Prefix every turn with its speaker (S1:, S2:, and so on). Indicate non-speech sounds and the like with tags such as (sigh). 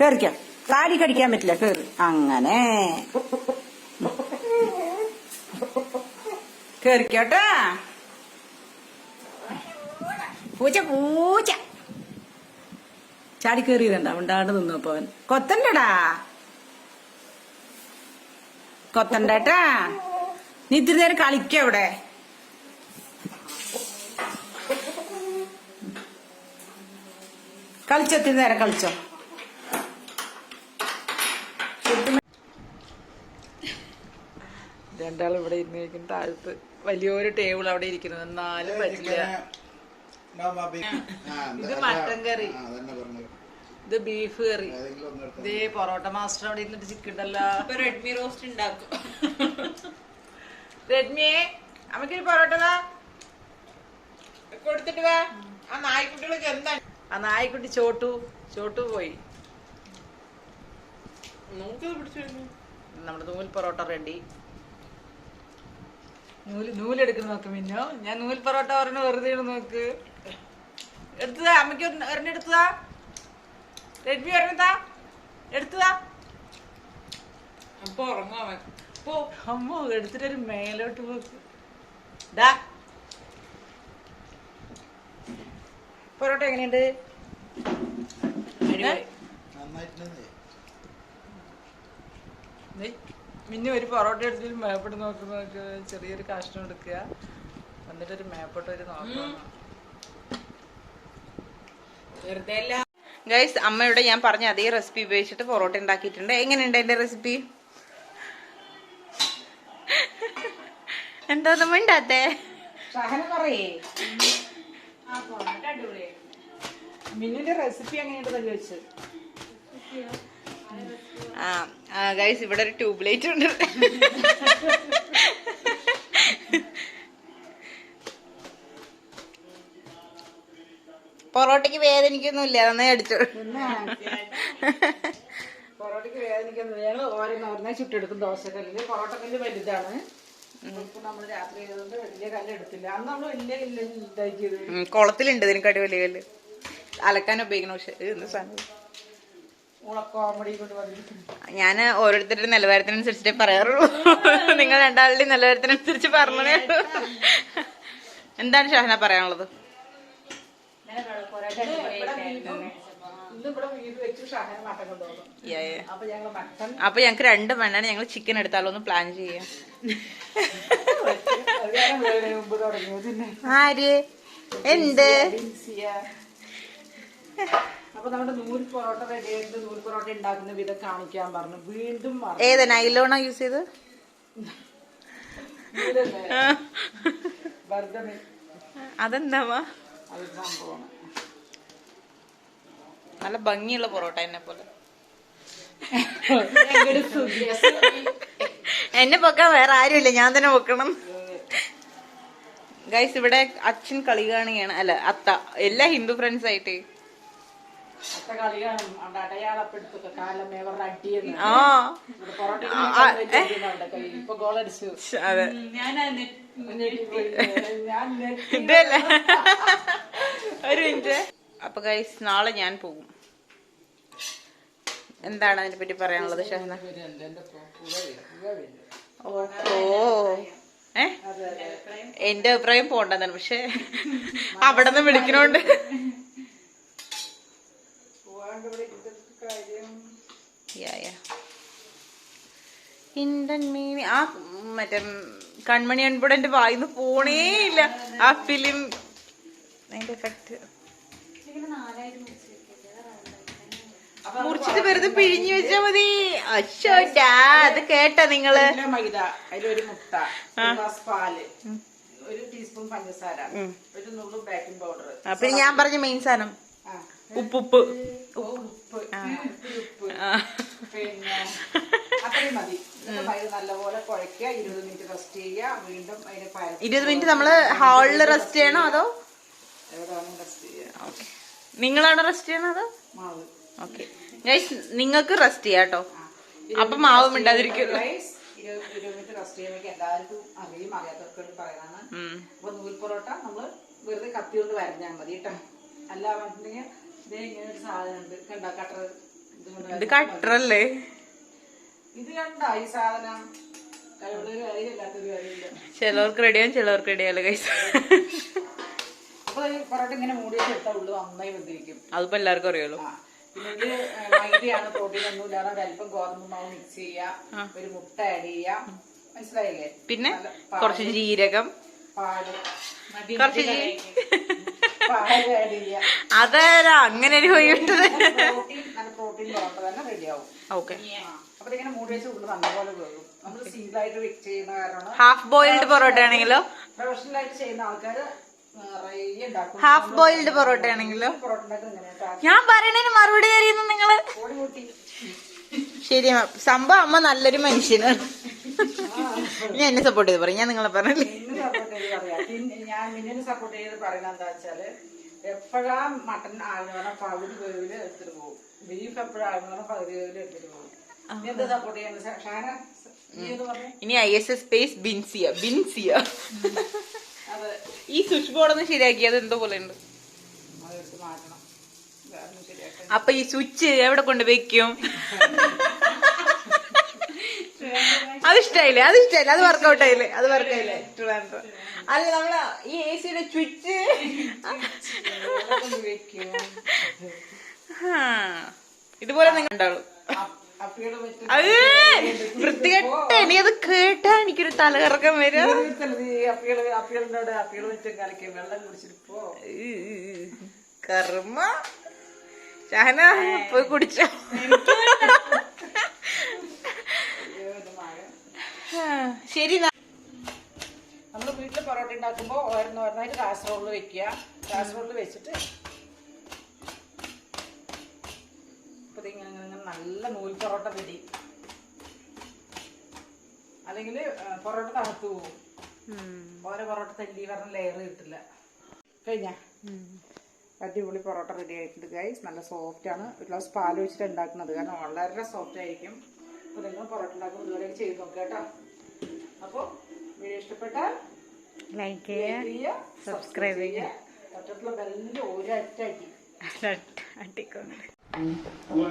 S1: കേറിക്കാം. താടി കടിക്കാൻ പറ്റില്ല കേറി. അങ്ങനെ. കേറിക്കോട്ടോ. പൂച്ച പൂച്ച. ചാടി കയറിയതുണ്ടാ ഉണ്ടാണ്ട് നിന്നു അപ്പൊ അവൻ. കൊത്തണ്ടടാ. കൊത്തണ്ടേട്ടാ. നീ ഇത്തിരി നേരം കളിക്ക കളിച്ചോ ഇത്തിരി നേരം കളിച്ചോ.
S2: രണ്ടാൾ ഇവിടെ ഇരുന്നിരിക്കുന്ന താഴത്ത് വലിയൊരു ടേബിൾ അവിടെ ഇരിക്കുന്നത് എന്നാലും പറ്റില്ല. ഇത് മട്ടൻ കറി. ഇത് ബീഫ് കറി. ഇതേ പൊറോട്ട മാസ്റ്റർ അവിടെ ഇരുന്നിട്ട് ചിക്കൻ ഉണ്ടല്ലോ.
S3: റെഡ്മി റോസ്റ്റ് ഉണ്ടാക്കും
S2: റെഡ്മിയെ അമ്മക്കൊരു പൊറോട്ട താ.
S3: കൊടുത്തിട്ട് വാ. ആ നായ്ക്കുട്ടികൾക്ക് എന്താ?
S2: ആ നായ്ക്കുട്ടി ചോട്ടു ചോട്ടു പോയി. നമ്മുടെ നൂൽ പൊറോട്ട റെഡി. നൂൽ നൂലെടുക്കുന്ന നോക്ക് മിന്നോ. ഞാൻ നൂൽ പൊറോട്ട പറഞ്ഞു വെറുതെ നോക്ക്. എടുത്തതാ അമ്മയ്ക്ക് ഒരെണ്ണം എടുത്തതാ. റെഡ്മി ഒരെണ്ണത്താ എടുത്തതാ.
S3: അപ്പൊ ഉറങ്ങാൻ
S2: പോ. അമ്മ എടുത്തിട്ടൊരു മേലോട്ട് പോക്ക്. ഡാ പൊറോട്ട എങ്ങനെയുണ്ട്? മിന്നു ഒരു പൊറോട്ട എടുത്തിട്ട് മേപ്പെട്ട് നോക്കുന്ന നോക്ക് ചെറിയൊരു കഷ്ണം എടുക്കുക. എന്നിട്ട് ഒരു മേപ്പോട്ട് ഒരു
S3: അല്ല.
S1: ഗൈസ് അമ്മയുടെ ഞാൻ പറഞ്ഞ അതേ റെസിപ്പി ഉപയോഗിച്ചിട്ട് പൊറോട്ട ഉണ്ടാക്കിയിട്ടുണ്ട്. എങ്ങനെയുണ്ട് എന്റെ റെസിപ്പി എന്തോന്നും മിണ്ടാത്തേ?
S2: സഹന പറയേ മിന്നിന്റെ റെസിപ്പി എങ്ങനെയുണ്ടെന്ന് ചോദിച്ചു
S1: ആ ഗൈസ് ഇവിടെ ഒരു ട്യൂബ് ലൈറ്റ് ഉണ്ട്. പൊറോട്ടയ്ക്ക് വേദനിക്കൊന്നുമില്ല നന്നായി അടിച്ചു.
S2: പൊറോട്ടയ്ക്ക് വേദനിക്കൊന്നും ഞങ്ങൾ ഓരോന്ന് ഓരോന്നായി ചുട്ടെടുക്കും ദോശക്കല്ലിൽ പൊറോട്ട കല്ല് വലുതാണ്. നമ്മൾ രാത്രി ചെയ്തുകൊണ്ട് വലിയ കല്ല് എടുത്തില്ല അന്ന് നമ്മൾ വലിയ കല്ല് ഇതാക്കിയത്.
S1: കുളത്തിലുണ്ട് ഇതിനെക്കാട്ടി വലിയ കല്ല്. അലക്കാൻ ഉപയോഗിക്കണ പക്ഷെ എന്ത് സാധനം ഞാൻ ഓരോരുത്തരുടെ നിലവാരത്തിനനുസരിച്ചിട്ടേ പറയാറുള്ളൂ നിങ്ങൾ രണ്ടാളുടെയും നിലവാരത്തിനനുസരിച്ച് പറഞ്ഞതേ എന്താണ് ഷഹന പറയാനുള്ളത്.
S2: അപ്പൊ
S1: ഞങ്ങക്ക് രണ്ട് വേണ്ടാണ് ഞങ്ങൾ ചിക്കൻ എടുത്താലോ ഒന്ന് പ്ലാൻ ചെയ്യാം ആര് എന്ത്.
S2: അപ്പൊ നമ്മുടെ നൂൽ പൊറോട്ട റെഡി ആയിട്ട് നൂൽ പൊറോട്ട ഉണ്ടാക്കുന്ന വിധം കാണിക്കാൻ പറഞ്ഞു. വീണ്ടും.
S1: ഏത് നൈലോണാ യൂസ് ചെയ്ത്?
S2: നൂലല്ലേ? വർദ്ധന
S1: അതെന്താവാ?
S2: അത്
S1: നല്ല ഭംഗിയുള്ള പൊറോട്ട എന്നെ പോലെ. എന്നെ പൊക്കാൻ വേറെ ആരുമില്ല ഞാൻ തന്നെ പൊക്കണം. ഗൈസ് ഇവിടെ അച്ഛൻ കളി കാണുകയാണ് അല്ല അത്ത. എല്ലാ ഹിന്ദു ഫ്രണ്ട്സ് ആയിട്ട്. അതെ. ഇതല്ല ഒരു മിനിറ്റ്. അപ്പൊ ഗൈസ് നാളെ ഞാൻ പോകും. എന്താണ് അതിനെ പറ്റി പറയാനുള്ളത് ഷഹന? ഓ ഏ? എന്റെ അഭിപ്രായം പോണ്ടെന്നാണ്. പക്ഷെ അവിടെ നിന്ന് വിളിക്കണോണ്ട്. ആ മറ്റേ കൺമണി അൻപുടന്റെ വായിന്ന് പോണേ ഇല്ല. ആ ഫിലിം അതിന്റെ എഫക്ട് മുറിച്ചിട്ട് വെറുതെ പിഴിഞ്ഞു വെച്ചാ മതി. അശോട്ടാ അത് കേട്ടാ
S2: നിങ്ങൾ. മൈദ. അതിലൊരു മുട്ട പാൽ ഒരു ടീസ്പൂൺ പഞ്ചസാര ഒരു നുള്ളു ബേക്കിംഗ് പൗഡർ
S1: അപ്പൊ ഞാൻ പറഞ്ഞ മെയിൻ സാധനം. ഉപ്പ് ഉപ്പ്
S2: ഉപ്പ്.
S1: ആ.
S2: പിന്നെ (laughs) അത്രയും മതി. നല്ലപോലെ ഇരുപത് മിനിറ്റ് റെസ്റ്റ് ചെയ്യുക. വീണ്ടും അതിന് പരത്തി
S1: ഇരുപത് മിനിറ്റ് നമ്മൾ ഹാളിൽ റെസ്റ്റ് ചെയ്യണോ അതോ? നിങ്ങളാണോ റെസ്റ്റ് ചെയ്യണോ അതോ?
S2: മാവ്.
S1: ഓക്കെ ഗൈസ് നിങ്ങൾക്ക് റെസ്റ്റ് ചെയ്യാം കേട്ടോ. അപ്പൊ മാവ് മിണ്ടാതിരിക്കുള്ളൂ
S2: Guys, ഇരുപത് മിനിറ്റ് റെസ്റ്റ് ചെയ്യുമ്പോൾ എല്ലാവർക്കും അറിയും അറിയാത്തവർക്ക് പറയുന്നതാണ്
S1: ഉം.
S2: അപ്പൊ നൂൽ പൊറോട്ട നമ്മൾ വെറുതെ കത്തി കൊണ്ട് വരഞ്ഞാൽ മതി കേട്ടോ. അല്ല
S1: ഇത് കട്ടറല്ലേ?
S2: ഇത് കണ്ട ഈ സാധനം?
S1: ചിലവർക്ക് റെഡിയാവും ചിലവർക്ക് റെഡിയാവില്ല കൈസ
S2: പൊറോട്ട ഇങ്ങനെ മൂടി ഉള്ളു നന്നായി
S1: അതിപ്പോ എല്ലാവർക്കും അറിയാലോ
S2: പിന്നെ മൈദയാണ് പ്രോട്ടീൻ ഒന്നും ഇല്ലാതെ അല്പം ഗോതമ്പ് മാവ് മിക്സ് ഒരു മുട്ട ആഡ് മനസ്സിലായില്ലേ?
S1: പിന്നെ
S2: കൊറച്ച്
S1: കുറച്ച് ജീരകം.
S3: പാൽ.
S1: കുറച്ച് അതാരാ അങ്ങനെ ഒരു പോയി വിട്ടത്?
S2: പ്രോട്ടീൻ നല്ല പ്രോട്ടീൻ പൊറോട്ട തന്നെ റെഡിയാവും
S1: ഓക്കെ. ഹാഫ് ബോയിൽഡ് പൊറോട്ട ആണെങ്കിലോ? ഹാഫ് ബോയിൽഡ് പൊറോട്ട ആണെങ്കിലോ? ഞാൻ പറയണതിന് മറുപടി തരുന്നു
S2: നിങ്ങൾ.
S1: ശരി അമ്മ. സംഭവം അമ്മ നല്ലൊരു മനുഷ്യനാണ്. ഞാൻ എന്നെ സപ്പോർട്ട് ചെയ്ത് പറയും. ഞാൻ നിങ്ങളെ പറഞ്ഞില്ലേ?
S2: പറയാം പിന്നെ ഞാൻ മിന്നിനെ സപ്പോർട്ട് ചെയ്ത് പറയുന്നത് എന്താ വെച്ചാൽ എപ്പോഴാ മട്ടൻ ആകുന്ന പകുതി വേവിൽ എടുത്തിട്ട് പോകും. ബീഫ് എപ്പോഴാകുന്ന പകുതി വേവിൽ എടുത്തിട്ട് പോകും. എന്താ സപ്പോർട്ട് ചെയ്യുന്നത്? ഷാന
S1: ഇനി I S S space Binsiya Binsiya. ഈ സ്വിച്ച് ബോർഡ് ഒന്ന് ശരിയാക്കി അത് എന്തോ പോലെ ഉണ്ട്. അപ്പൊ ഈ സ്വിച്ച് എവിടെ കൊണ്ട് വെക്കും? (laughs) അത് ഇഷ്ടായില്ലേ അത് ഇഷ്ടായില്ലേ അത് വർക്കൗട്ട് ആയില്ലേ അത് വർക്കായില്ലേ ട്രിവാൻഡ്രം. അല്ല നമ്മൾ ഈ എ സിയുടെ സ്വിച്ച് ഇതുപോലെ നിങ്ങൾ ഉണ്ടാവും അത് വൃത്തികെട്ട. അത് കേട്ടാ എനിക്കൊരു തലകറക്കം വരും. കർമ്മ. ഷഹന പോയി കുടിച്ചോ. ശരി
S2: നമ്മൾ വീട്ടിൽ പൊറോട്ട ഉണ്ടാക്കുമ്പോൾ ഓരോന്ന് ഓരോന്നായിട്ട് കാസറോളിൽ വെക്കുക. കാസറോളിൽ വെച്ചിട്ട് ഇങ്ങനെ ഇങ്ങനെ ഇങ്ങനെ നല്ല നൂൽ പൊറോട്ട പിടി അല്ലെങ്കിൽ പൊറോട്ട തണുത്തു പോകും. ഓരോ പൊറോട്ട തല്ലി പറഞ്ഞ ലെയർ കിട്ടില്ല. കഴിഞ്ഞ? അടിപൊളി പൊറോട്ട റെഡി ആയിട്ടുണ്ട് ഗൈസ് നല്ല സോഫ്റ്റ് ആണ്. ഒരു ഗ്ലാസ് പാൽ വെച്ചിട്ട് ഉണ്ടാക്കുന്നത്. കാരണം വളരെ സോഫ്റ്റ് ആയിരിക്കും. അപ്പോൾ നിങ്ങൾ പൊറോട്ട ഉണ്ടാക്കും ഇതുവരെ ചെയ്ത്. നോക്കുക കേട്ടോ. അപ്പോൾ വീഡിയോ ഇഷ്ടപ്പെട്ടാൽ
S1: ലൈക്ക്
S2: ചെയ്യുക
S1: സബ്സ്ക്രൈബ് ചെയ്യുക
S2: തൊട്ടടുത്തുള്ള ബെല്ലിൽ ഒരറ്റാക്കി
S1: അടിക്കൊണ്ട്
S4: അപ്പോൾ